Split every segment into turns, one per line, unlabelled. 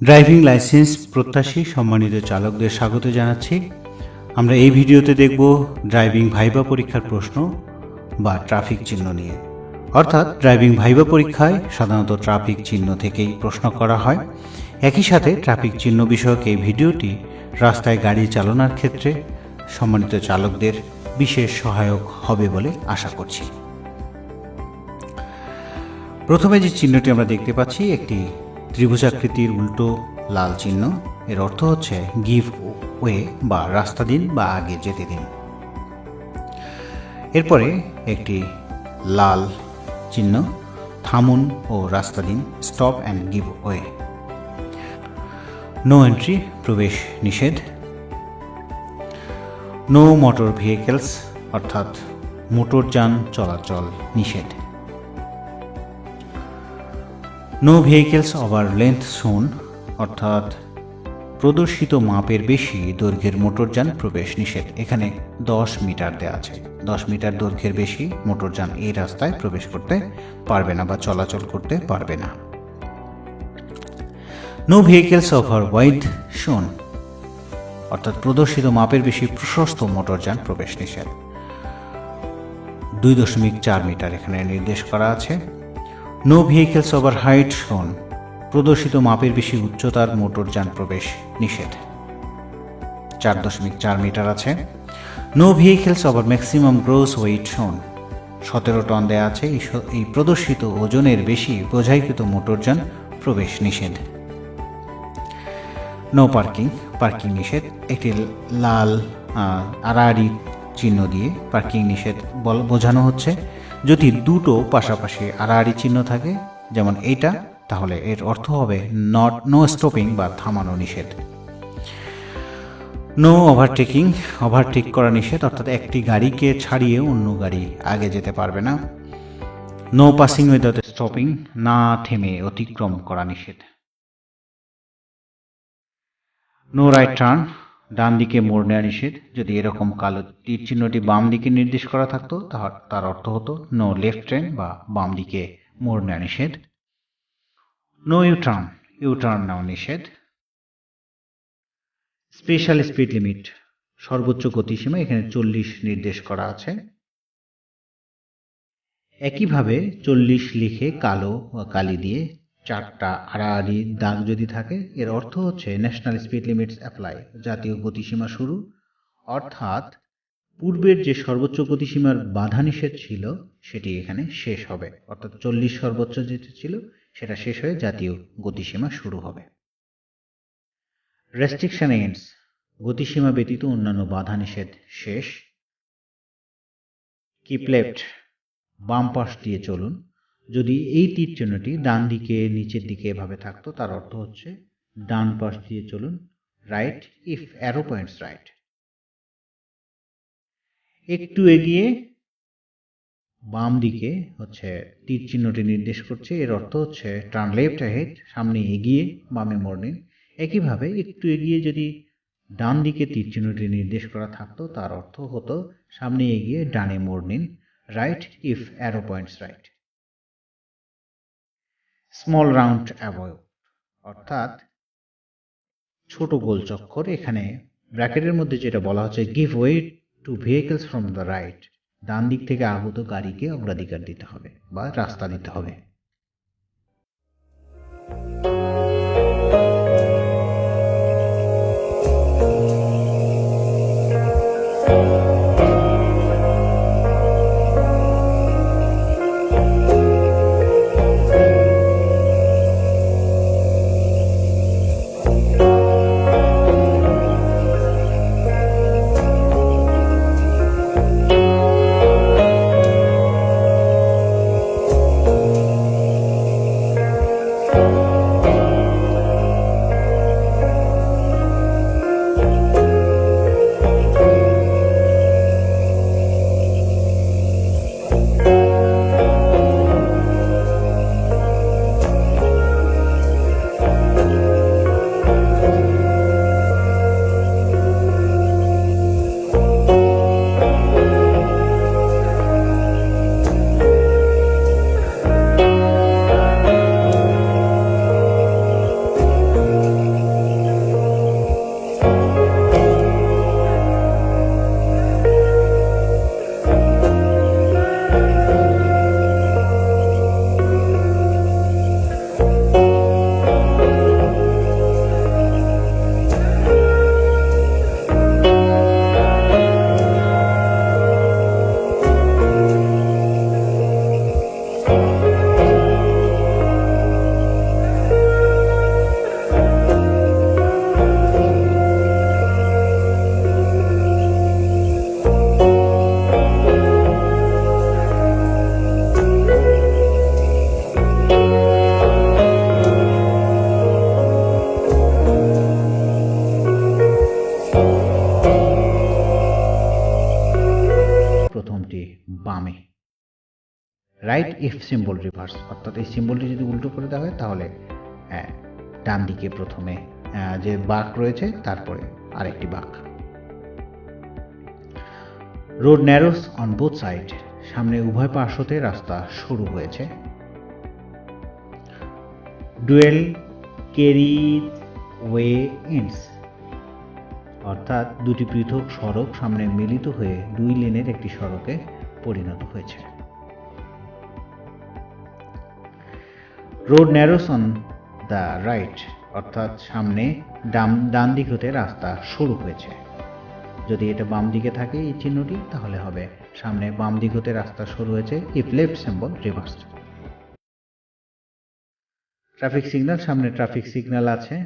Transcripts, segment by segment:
Driving licence প্রত্যাশী সম্মানিত চালকদের স্বাগত জানাচ্ছি। আমরা এই ভিডিওতে দেখব ড্রাইভিং ভাইবা পরীক্ষার প্রশ্ন বা ট্রাফিক চিহ্ন নিয়ে। অর্থাৎ ড্রাইভিং ভাইবা পরীক্ষায় সাধারণত ট্রাফিক চিহ্ন থেকেই প্রশ্ন করা হয়। একই সাথে ট্রাফিক চিহ্ন বিষয়ক এই ভিডিওটি রাস্তায় গাড়ি চালানোর ক্ষেত্রে সম্মানিত চালকদের বিশেষ সহায়ক হবে বলে আশা করছি। প্রথমে যে চিহ্নটি আমরা দেখতে পাচ্ছি, একটি ত্রিভুজাকৃতির উল্টো লাল চিহ্ন। এর অর্থ হচ্ছে গিভ ওয়ে বা রাস্তা দিন বা আগে যেতে দিন। এরপরে একটি লাল চিহ্ন, থামুন ও রাস্তা দিন stop and give way no entry প্রবেশ নিষেধ। নো মোটর ভেহিকেলস অর্থাৎ মোটরযান চলাচল নিষেধ। নো ভেহিকেলস ওভার লেন্থ শোন অর্থাৎ প্রদর্শিত মাপের বেশি দৈর্ঘ্যের মোটরযান প্রবেশ নিষেধ। এখানে দশ মিটার দেওয়া আছে। দশ মিটার দৈর্ঘ্যের বেশি মোটরযান এই রাস্তায় প্রবেশ করতে পারবে না বা চলাচল করতে পারবে না। নো ভেহিকেলস ওভার ওয়াইড শোন অর্থাৎ প্রদর্শিত মাপের বেশি প্রশস্ত মোটরযান প্রবেশ নিষেধ। দুই দশমিক চার মিটার এখানে নির্দেশ করা আছে। নো ভেহিকেলস ওভার হাইট শোন প্রদর্শিত মাপের বেশি উচ্চতার মোটরযান প্রবেশ নিষেধ। চার দশমিক চার মিটার আছে। No vehicles over maximum gross weight শোন সতেরো টন দেয়া আছে। এই প্রদর্শিত ওজনের বেশি বোঝাইকৃত মোটরযান প্রবেশ নিষেধ। নো পার্কিং পার্কিং নিষেধ। একটি লাল আড়াআড়ি চিহ্ন দিয়ে পার্কিং নিষেধ বোঝানো হচ্ছে। যদি দুটো পাশাপাশি আড়াআড়ি চিহ্ন থাকে, যেমন এইটা, তাহলে এর অর্থ হবে নট নো স্টপিং বা থামানো নিষেধ। নো ওভারটেকিং ওভারটেক করা নিষেধ, অর্থাৎ একটি গাড়িকে ছাড়িয়ে অন্য গাড়ি আগে যেতে পারবে না। নো পাসিং উইদাউট স্টপিং না থেমে অতিক্রম করা নিষেধ। নো রাইট টার্ন ডান দিকে মোড় নেওয়া নিষেধ। যদি এরকম কালো তীর চিহ্নটি বাম দিকে নির্দেশ করা থাকতো তার অর্থ হতো নো লেফট ট্রেন বা বাম দিকে মোড় নেওয়া নিষেধ। No U turn U turn নেওয়া নিষেধ। স্পেশাল স্পিড লিমিট সর্বোচ্চ গতিসীমা এখানে চল্লিশ নির্দেশ করা আছে। একইভাবে চল্লিশ লিখে কালো বা কালি দিয়ে চারটা আড়াআড়ি দাগ যদি থাকে, এর অর্থ হচ্ছে ন্যাশনাল স্পিড লিমিটস অ্যাপ্লাই জাতীয় গতিসীমা শুরু। অর্থাৎ পূর্বের যে সর্বোচ্চ গতিসীমার বাধা নিষেধ ছিল, সেটি এখানে শেষ হবে। অর্থাৎ চল্লিশ সর্বোচ্চ যেটা ছিল, সেটা শেষ হয়ে জাতীয় গতিসীমা শুরু হবে। রেস্ট্রিকশন এন্ডস গতিসীমা ব্যতীত অন্যান্য বাধা নিষেধ শেষ। কিপ লেফট বাম পাশ দিয়ে চলুন। যদি এই তীর চিহ্নটি ডান দিকে, নিচের দিকে এভাবে থাকতো, তার অর্থ হচ্ছে ডান পাশ দিয়ে চলুন right if arrow points right একটু এগিয়ে, বাম দিকে হচ্ছে তীর চিহ্নটি নির্দেশ করছে, এর অর্থ হচ্ছে টার্ন লেফট হেড সামনে এগিয়ে, বামে মোড় নিন একইভাবে একটু এগিয়ে যদি ডান দিকে তীর চিহ্নটি নির্দেশ করা থাকতো, তার অর্থ হতো সামনে এগিয়ে ডানে মোড় নিন right if arrow points right small round avoid অর্থাৎ ছোট গোল চক্কর এখানে ব্র্যাকেটের মধ্যে যেটা বলা হচ্ছে give way to vehicles from the right ডান দিক থেকে আগত গাড়িকে অগ্রাধিকার দিতে হবে বা রাস্তা দিতে হবে। ইফ সিম্বল রিভার্স অর্থাৎ এই সিম্বলটি যদি উল্টো করে দেওয়া হয়, তাহলে ডান দিকে প্রথমে যে বাঁক রয়েছে, তারপরে আরেকটি বাঁক। Road narrows on both side সামনে উভয় পার্শ্বতে রাস্তা শুরু হয়েছে। ডুয়েল কেরি ওয়ে ইন্স অর্থাৎ দুটি পৃথক সড়ক সামনে মিলিত হয়ে দুই লেনের একটি সড়কে পরিণত হয়েছে। Road narrows on the right অর্থাৎ সামনে ডান ডান দিক হতে রাস্তা শুরু হয়েছে। যদি এটা বাম দিকে থাকে এই চিহ্নটি, তাহলে হবে সামনে বাম দিক হতে রাস্তা শুরু হয়েছে if left symbol reverse traffic signal সামনে ট্রাফিক সিগন্যাল আছে।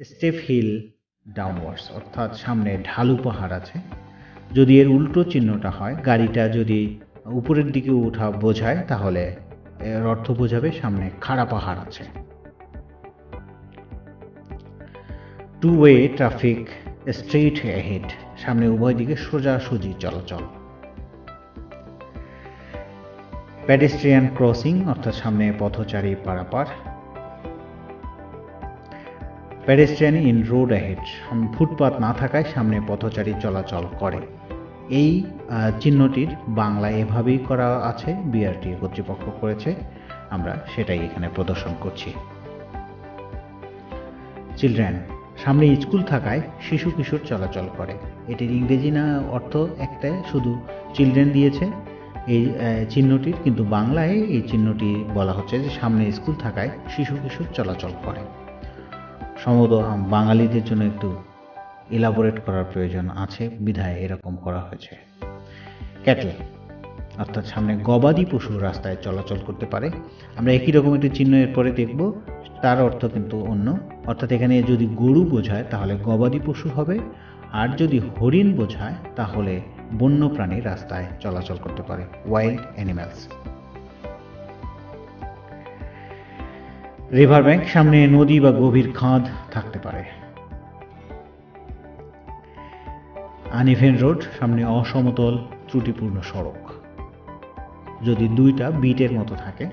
স্টেপ হিল ডাউনওয়ার্ডস অর্থাৎ সামনে ঢালু পাহাড় আছে। যদি এর উল্টো চিহ্নটা হয়, গাড়িটা যদি উপরের দিকে ওঠা বোঝায় তাহলে, এর অর্থ বোঝাবে সামনে খাড়া পাহাড় আছে। Two way traffic straight head সামনে উভয় দিকে সোজাসুজি চলাচল। প্যাডেস্ট্রিয়ান ক্রসিং অর্থাৎ সামনে পথচারী পারাপার। Pedestrian in road ahead footpath না থাকায় সামনে পথচারী চলাচল করে। এই চিহ্নটির বাংলা এভাবেই করা আছে বিআরটি কর্তৃপক্ষ করেছে। আমরা সেটাই এখানে প্রদর্শন করছি। চিলড্রেন সামনে স্কুল থাকায় শিশু কিশোর চলাচল করে। এটির ইংরেজি না অর্থ একটা শুধু চিলড্রেন দিয়েছে। এই চিহ্নটির কিন্তু বাংলায় এই চিহ্নটি বলা হচ্ছে যে সামনে স্কুল থাকায় শিশু কিশোর চলাচল করে। সম্ভবত বাঙালিদের জন্য একটু ইলাবোরেট করার প্রয়োজন আছে, বিধায় এরকম করা হয়েছে। ক্যাটল অর্থাৎ সামনে গবাদি পশু রাস্তায় চলাচল করতে পারে। আমরা একই রকম একটি চিহ্ন এরপরে দেখব, তার অর্থ কিন্তু অন্য। অর্থাৎ এখানে যদি গরু বোঝায়, তাহলে গবাদি পশু হবে। আর যদি হরিণ বোঝায়, তাহলে বন্য প্রাণী রাস্তায় চলাচল করতে পারে ওয়াইল্ড অ্যানিম্যালস রিভার ব্যাংক সামনে নদী বা গভীর খাদ থাকতে পারে। আনইভেন রোড, সামনে অসমতল, ত্রুটিপূর্ণ সড়ক। যদি দুইটা বিটের মতো থাকে,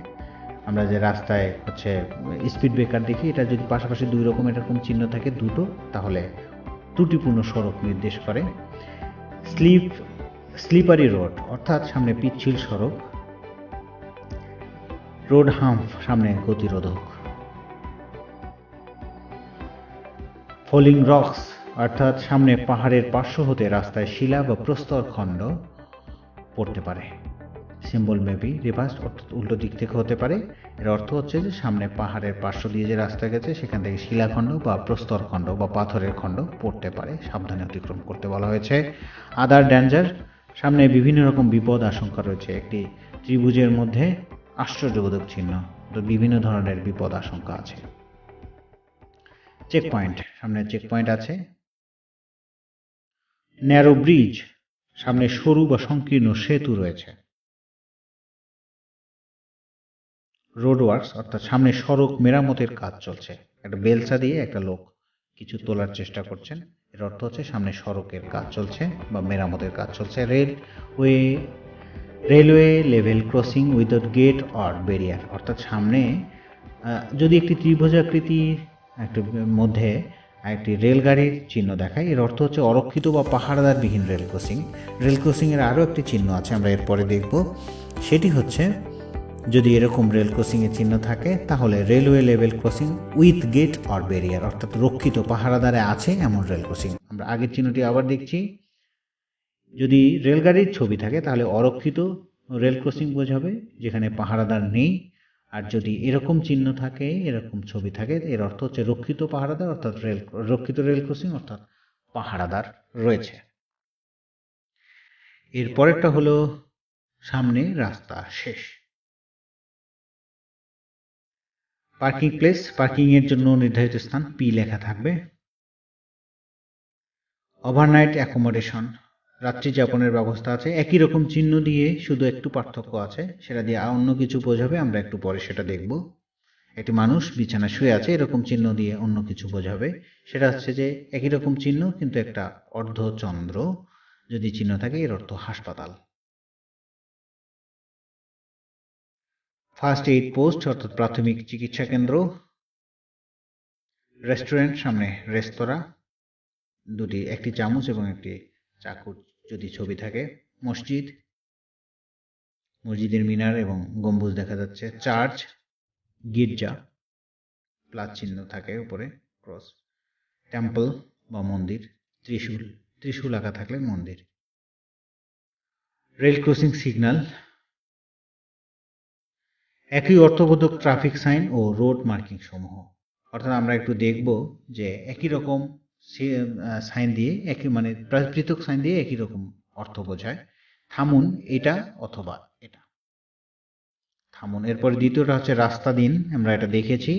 আমরা যে রাস্তায় হচ্ছে স্পিড ব্রেকার দেখি, এটা যদি পাশাপাশি দুই রকম এরকম চিহ্ন থাকে দুটো, তাহলে ত্রুটিপূর্ণ সড়ক নির্দেশ করে। স্লিপ স্লিপারি রোড অর্থাৎ সামনে পিচ্ছিল সড়ক। রোড হাম্প সামনে গতিরোধক। ফলিং রক্স অর্থাৎ সামনে পাহাড়ের পার্শ্ব হতে রাস্তায় শিলা বা প্রস্তর খণ্ড পড়তে পারে। সিম্বল মেবি রিভার্স অর্থাৎ উল্টো দিক থেকে হতে পারে। এর অর্থ হচ্ছে যে সামনে পাহাড়ের পার্শ্ব দিয়ে যে রাস্তা গেছে, সেখান থেকে শিলাখণ্ড বা প্রস্তর খণ্ড বা পাথরের খণ্ড পড়তে পারে। সাবধানে অতিক্রম করতে বলা হয়েছে। আদার ড্যাঞ্জার সামনে বিভিন্ন রকম বিপদ আশঙ্কা রয়েছে। একটি ত্রিভুজের মধ্যে আশ্চর্যবোধক চিহ্ন, তো বিভিন্ন ধরনের বিপদ আশঙ্কা আছে। চেক পয়েন্ট সামনে চেক পয়েন্ট আছে। ন্যারো ব্রিজ সামনে সরু বা সংকীর্ণ সেতু রয়েছে। রোড ওয়ার্কস অর্থাৎ সামনে সড়ক মেরামতের কাজ চলছে। একটা বেলসা দিয়ে একটা লোক কিছু তোলার চেষ্টা করছেন। এর অর্থ হচ্ছে সামনে সড়কের কাজ চলছে বা মেরামতের কাজ চলছে। Railway railway level crossing without gate or barrier অর্থাৎ সামনে যদি একটি ত্রিভুজাকৃতির একটি মধ্যে একটি রেলগাড়ির চিহ্ন দেখায়। এর অর্থ হচ্ছে অরক্ষিত বা পাহাড়দারবিহীন রেল ক্রসিং। রেল ক্রসিংয়ের আরও একটি চিহ্ন আছে, আমরা এরপরে দেখব। সেটি হচ্ছে, যদি এরকম রেল ক্রসিংয়ের চিহ্ন থাকে, তাহলে railway level crossing with gate or barrier, অর্থাৎ রক্ষিত পাহারাদারে আছে এমন রেল ক্রসিং। আমরা আগের চিহ্নটি আবার দেখছি। যদি রেলগাড়ির ছবি থাকে, তাহলে অরক্ষিত রেল ক্রসিং বোঝাবে, যেখানে পাহারাদার নেই। আর যদি এরকম চিহ্ন থাকে এরকম ছবি থাকে এর অর্থ হচ্ছে রক্ষিত পাহারাদার অর্থাৎ রেল রক্ষিত রেল ক্রসিং অর্থাৎ পাহারাদার রয়েছে। এর পরেরটা হলো সামনে রাস্তা শেষ। পার্কিং প্লেস পার্কিং এর জন্য নির্ধারিত স্থান পি লেখা থাকবে। ওভারনাইট অ্যাকোমোডেশন রাত্রি যাপনের ব্যবস্থা আছে। একই রকম চিহ্ন দিয়ে শুধু একটু পার্থক্য আছে। সেটা দিয়ে অন্য কিছু বোঝাবে, আমরা একটু পরে সেটা দেখব। একটি মানুষ বিছানা শুয়ে আছে, এরকম চিহ্ন দিয়ে অন্য কিছু বোঝাবে। সেটা হচ্ছে যে একই রকম চিহ্ন, কিন্তু একটা অর্ধচন্দ্র যদি চিহ্ন থাকে, এর অর্থ হাসপাতাল। ফার্স্ট এইড পোস্ট অর্থাৎ প্রাথমিক চিকিৎসা কেন্দ্র। রেস্টুরেন্ট সামনে রেস্তোরাঁ দুটি, একটি চামচ এবং একটি চাকুর যদি ছবি থাকে, মসজিদ, মসজিদের মিনার এবং গম্বুজ দেখা যাচ্ছে, চার্চ, গির্জা, প্লাস চিহ্ন থাকে উপরে, ক্রস, টেম্পল বা মন্দির, ত্রিশূল ত্রিশূল আঁকা থাকলে মন্দির। রেল ক্রসিং সিগন্যাল, একই অর্থবোধক ট্রাফিক সাইন ও রোড মার্কিং সমূহ অর্থাৎ আমরা একটু দেখব যে একই রকম সাইন দিয়ে একই মানে পৃথক সাইন দিয়ে একই রকম অর্থ বোঝায়। থামুন, এটা অথবা এটা। থামুন, এরপর দ্বিতীয়টা হচ্ছে রাস্তা দিন আমরা এটা দেখেছি।